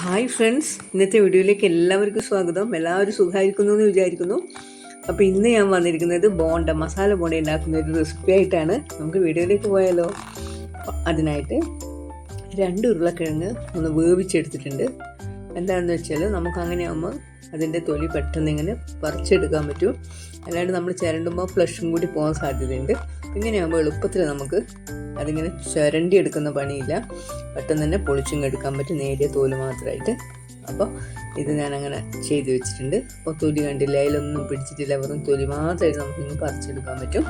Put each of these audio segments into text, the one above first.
Hi friends ഇന്നത്തെ വീഡിയോയിലേക്ക് എല്ലാവർക്കും സ്വാഗതം. എല്ലാവരും സുഖമായിരിക്കുന്നു എന്ന് വിചാരിക്കുന്നു. അപ്പോൾ ഇന്ന് ഞാൻ വന്നിരിക്കുന്നത് ബോണ്ട മസാല ബോണ്ട ഉണ്ടാക്കുന്ന ഒരു റെസിപ്പി ആയിട്ടാണ്. നമുക്ക് വീഡിയോയിലേക്ക് പോയാലോ? അതിനായിട്ട് രണ്ട് ഉരുളക്കിഴങ്ങ് ഒന്ന് വേവിച്ചെടുത്തിട്ടുണ്ട്. എന്താണെന്ന് വെച്ചാൽ നമുക്ക് അങ്ങനെ ആകുമ്പോൾ അതിന്റെ തൊലി പെട്ടെന്ന് ഇങ്ങനെ പറിച്ചെടുക്കാൻ പറ്റും. അല്ലാണ്ട് നമ്മൾ ചിരണ്ടുമ്പോൾ ഫ്ലഷും കൂടി പോകാൻ സാധ്യതയുണ്ട്. ഇങ്ങനെയാകുമ്പോൾ എളുപ്പത്തിൽ നമുക്ക് അതിങ്ങനെ ചുരണ്ടി എടുക്കുന്ന പണിയില്ല. പെട്ടെന്ന് തന്നെ പൊളിച്ചും എടുക്കാൻ പറ്റും. നേരിയ തോൽ മാത്രമായിട്ട് അപ്പോൾ ഇത് ഞാനങ്ങനെ ചെയ്ത് വെച്ചിട്ടുണ്ട്. അപ്പോൾ തൊലി കണ്ടില്ല? അതിലൊന്നും പിടിച്ചിട്ടില്ല. വെറും തൊലി മാത്രമായിട്ട് നമുക്കിന്ന് പറിച്ചെടുക്കാൻ പറ്റും.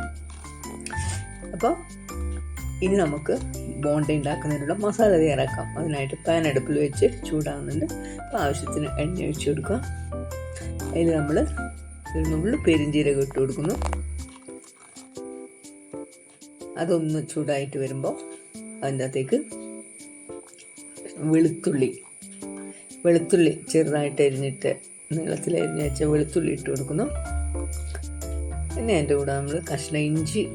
അപ്പോൾ ഇനി നമുക്ക് ബോണ്ട ഉണ്ടാക്കുന്നതിനുള്ള മസാല തയ്യാറാക്കാം. അതിനായിട്ട് പാൻ അടുപ്പിൽ വെച്ച് ചൂടാകുന്നുണ്ട് അപ്പോൾ ആവശ്യത്തിന് എണ്ണ ഒഴിച്ചു കൊടുക്കുക അതിൽ നമ്മൾ ഒരു നുള്ളു പെരിഞ്ചീരകം ഇട്ട് കൊടുക്കുന്നു. അതൊന്ന് ചൂടായിട്ട് വരുമ്പോൾ അതിന്റെ അകത്തേക്ക് വെളുത്തുള്ളി വെളുത്തുള്ളി ചെറുതായിട്ട് എരിഞ്ഞിട്ട് നീളത്തിൽ എരിഞ്ഞ് വെച്ച വെളുത്തുള്ളി ഇട്ട് കൊടുക്കുന്നു. പിന്നെ അതിന്റെ കൂടെ നമ്മൾ കഷ്ണ ഇഞ്ചി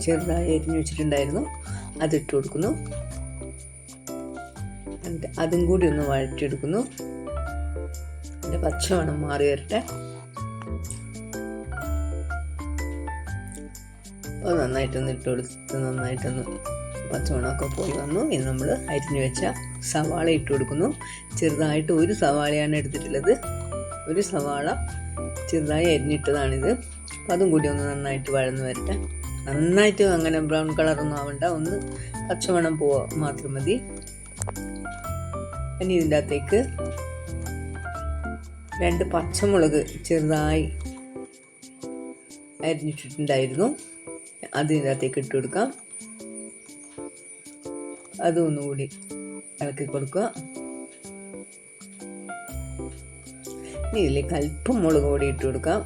ചെറുതായി എരിഞ്ഞ് വെച്ചിട്ടുണ്ടായിരുന്നു അതിട്ട് കൊടുക്കുന്നു. എന്നിട്ട് അതും കൂടി ഒന്ന് വഴറ്റിയെടുക്കുന്നു. അതിന്റെ പച്ചമണം മാറി വരട്ടെ. അത് നന്നായിട്ടൊന്ന് ഇട്ട് കൊടുത്ത് നന്നായിട്ടൊന്ന് പച്ചമണമൊക്കെ പോയി വന്നു. ഇനി നമ്മൾ അരിഞ്ഞു വെച്ച സവാള ഇട്ട് കൊടുക്കുന്നു. ചെറുതായിട്ട് ഒരു സവാളയാണ് എടുത്തിട്ടുള്ളത്. ഒരു സവാള ചെറുതായി അരിഞ്ഞിട്ടതാണിത്. അപ്പം അതും കൂടി ഒന്ന് നന്നായിട്ട് വഴന്ന് വരട്ടെ. നന്നായിട്ട് അങ്ങനെ ബ്രൗൺ കളറൊന്നും ആവണ്ട. ഒന്ന് പച്ചമണം പോവാ മാത്രം മതി. ഇനി ഇതിന്റെ അകത്തേക്ക് രണ്ട് പച്ചമുളക് ചെറുതായി അരിഞ്ഞിട്ടിട്ടുണ്ടായിരുന്നു. അത് ഇതിനകത്തേക്ക് ഇട്ട് കൊടുക്കാം. അതും ഒന്നുകൂടി ഇളക്കി കൊടുക്കുക. ഇനി ഇതിലേക്ക് അല്പം മുളക് പൊടി ഇട്ട് കൊടുക്കാം.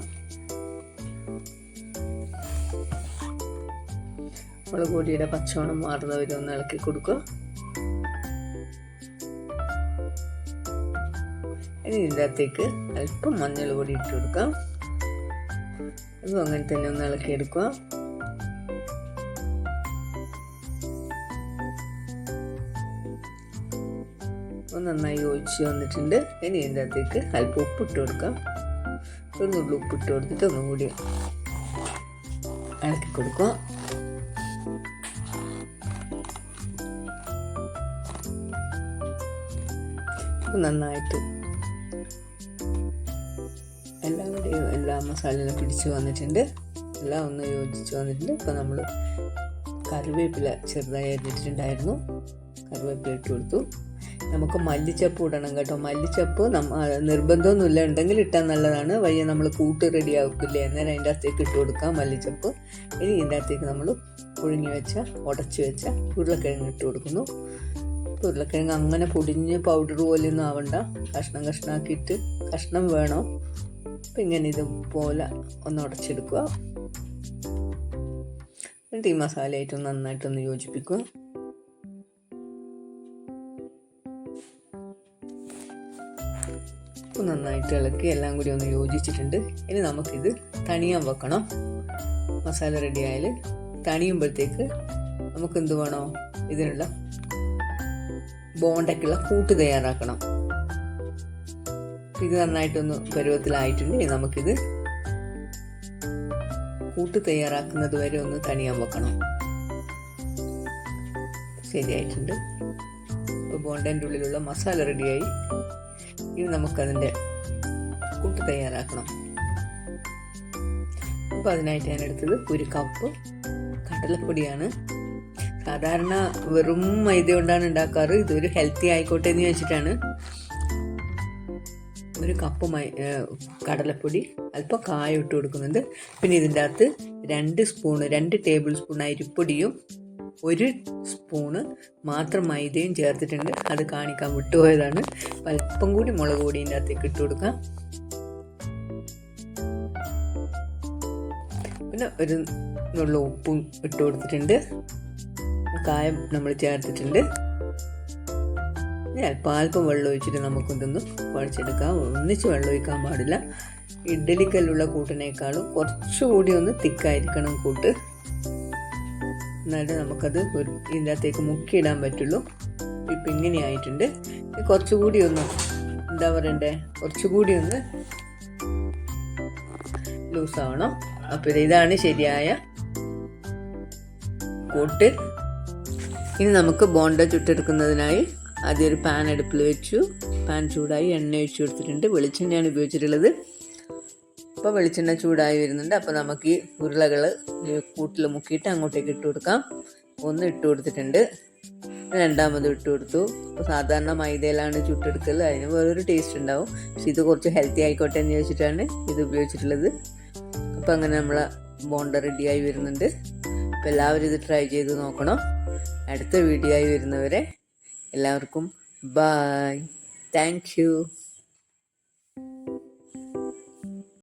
മുളക് പൊടിയുടെ പച്ചവണം മാറുന്നവരെ ഒന്ന് ഇളക്കി കൊടുക്കുക. ഇനി ഇതിന്റെ അകത്തേക്ക് അല്പം മഞ്ഞൾ പൊടി ഇട്ട് കൊടുക്കാം. അതും അങ്ങനെ തന്നെ ഒന്ന് ഇളക്കിയെടുക്കുക. ഒന്ന് നന്നായി ഒഴിച്ച് വന്നിട്ടുണ്ട്. ഇനി ഇതിന്റെ അകത്തേക്ക് അല്പം ഉപ്പിട്ട് കൊടുക്കാം. ഒരു നുള്ളു ഉപ്പിട്ട് കൊടുത്തിട്ട് ഒന്നും കൂടി ഇളക്കി കൊടുക്കുക. നന്നായിട്ട് എല്ലാവരുടെയും എല്ലാ മസാലയും പിടിച്ച് വന്നിട്ടുണ്ട്. എല്ലാം ഒന്ന് യോജിച്ച് വന്നിട്ടുണ്ട്. ഇപ്പം നമ്മൾ കറിവേപ്പില ചെറുതായി അരിഞ്ഞിട്ടുണ്ടായിരുന്നു. കറിവേപ്പില ഇട്ട് കൊടുത്തു. നമുക്ക് മല്ലിച്ചപ്പ് ഇടണം കേട്ടോ. മല്ലിച്ചപ്പ് നമ്മ നിർബന്ധമൊന്നുമില്ല. ഉണ്ടെങ്കിൽ ഇട്ടാൽ നല്ലതാണ്. വയ്യ നമ്മൾ കൂട്ട് റെഡി ആക്കില്ലേ അന്നേരം അതിന്റെ അകത്തേക്ക് ഇട്ട് കൊടുക്കാം മല്ലിച്ചപ്പ്. ഇനി ഇതിന്റെ അകത്തേക്ക് നമ്മൾ പുഴുങ്ങി വെച്ച ഉടച്ച് വെച്ച ഉരുളക്കിഴങ്ങ് ഇട്ട് കൊടുക്കുന്നു. ഉരുളക്കിഴങ്ങ് അങ്ങനെ പൊടിഞ്ഞ് പൗഡർ പോലെയൊന്നും ആവണ്ട. കഷ്ണം കഷ്ണമാക്കിയിട്ട് കഷ്ണം വേണം? അപ്പം ഇങ്ങനെ ഇതുപോലെ ഒന്ന് ഉടച്ചെടുക്കുക. എന്നിട്ട് ഈ മസാലയായിട്ട് നന്നായിട്ടൊന്ന് യോജിപ്പിക്കുക. ഉപ്പ് നന്നായിട്ട് ഇളക്കി എല്ലാം കൂടി ഒന്ന് യോജിച്ചിട്ടുണ്ട്. ഇനി നമുക്കിത് തണിയാൻ വെക്കണം. മസാല റെഡി ആയാൽ തണിയുമ്പോഴത്തേക്ക് നമുക്ക് എന്ത് വേണോ ഇതിനുള്ള ബോണ്ടയ്ക്കുള്ള കൂട്ട് തയ്യാറാക്കണം. ഇത് നന്നായിട്ടൊന്ന് പരുവത്തിലായിട്ടുണ്ട്. ഇനി നമുക്കിത് കൂട്ട് തയ്യാറാക്കുന്നത് വരെ ഒന്ന് തണിയാൻ വെക്കണം. ശരിയായിട്ടുണ്ട്. ബോണ്ടന്റെ ഉള്ളിലുള്ള മസാല റെഡിയായി. ഇനി നമുക്കതിന്റെ കൂട്ട് തയ്യാറാക്കണം. അപ്പോൾ അതിനായിട്ട് ഞാൻ എടുത്തത് ഒരു കപ്പ് കടലപ്പൊടിയാണ്. സാധാരണ വെറും മൈദ കൊണ്ടാണ് ഉണ്ടാക്കാറ്. ഇതൊരു ഹെൽത്തി ആയിക്കോട്ടെ എന്ന് വെച്ചിട്ടാണ് ഒരു കപ്പ് മൈ കടലപ്പൊടി അല്പം കായ ഇട്ട് കൊടുക്കുന്നുണ്ട് പിന്നെ ഇതിന്റെ അകത്ത് രണ്ട് സ്പൂൺ രണ്ട് ടേബിൾ സ്പൂൺ അരിപ്പൊടിയും ഒരു സ്പൂണ് മാത്രം മൈദയും ചേർത്തിട്ടുണ്ട്. അത് കാണിക്കാൻ വിട്ടുപോയതാണ്. അല്പം കൂടി മുളക് പൊടി ഇതിന്റെ അകത്തേക്ക് ഇട്ട് കൊടുക്കാം പിന്നെ ഒരു നുള്ള ഉപ്പും ഇട്ട് കൊടുത്തിട്ടുണ്ട്. കായം നമ്മൾ ചേർത്തിട്ടുണ്ട്. ഇനി അല്പം അല്പം വെള്ളം ഒഴിച്ചിട്ട് നമുക്കിതൊന്ന് കുഴച്ചെടുക്കാം. ഒന്നിച്ച് വെള്ളം ഒഴിക്കാൻ പാടില്ല. ഇഡ്ഡലിക്കല്ലുള്ള കൂട്ടിനേക്കാളും കുറച്ചുകൂടി ഒന്ന് തിക്കായിരിക്കണം കൂട്ട്. എന്നാലും നമുക്കത് ഒരു ഇതിനകത്തേക്ക് മുക്കിയിടാൻ പറ്റുള്ളൂ. ഇപ്പം ഇങ്ങനെ ആയിട്ടുണ്ട് കുറച്ചുകൂടി ഒന്ന് എന്താ പറയണ്ടേ? കുറച്ചുകൂടി ഒന്ന് ലൂസ് ആവണം അപ്പോൾ ഇതാണ് ശരിയായ കൂട്ട്. ഇനി നമുക്ക് ബോണ്ട ചുട്ടെടുക്കുന്നതിനായി ആദ്യം ഒരു പാൻ അടുപ്പിൽ വെച്ചു. പാൻ ചൂടായി എണ്ണ ഒഴിച്ചു കൊടുത്തിട്ടുണ്ട്. വെളിച്ചെണ്ണയാണ് ഉപയോഗിച്ചിട്ടുള്ളത്. അപ്പോൾ വെളിച്ചെണ്ണ ചൂടായി വരുന്നുണ്ട്. അപ്പോൾ നമുക്ക് ഈ ഉരുളകൾ കൂട്ടിൽ മുക്കിയിട്ട് അങ്ങോട്ടേക്ക് ഇട്ട് കൊടുക്കാം. ഒന്ന് ഇട്ട് കൊടുത്തിട്ടുണ്ട്. രണ്ടാമത് ഇട്ട് കൊടുത്തു. അപ്പോൾ സാധാരണ മൈദയിലാണ് ചുട്ടെടുക്കൽ അതിന് വേറൊരു ടേസ്റ്റ് ഉണ്ടാവും. പക്ഷെ ഇത് കുറച്ച് ഹെൽത്തി ആയിക്കോട്ടെ എന്ന് ചോദിച്ചിട്ടാണ് ഇത് ഉപയോഗിച്ചിട്ടുള്ളത്. അപ്പോൾ അങ്ങനെ നമ്മളെ ബോണ്ട റെഡിയായി വരുന്നുണ്ട്. അപ്പോൾ എല്ലാവരും ഇത് ട്രൈ ചെയ്ത് നോക്കണം. അടുത്ത വീഡിയോ ആയി വരുന്നവരെ എല്ലാവർക്കും ബായ് താങ്ക് യു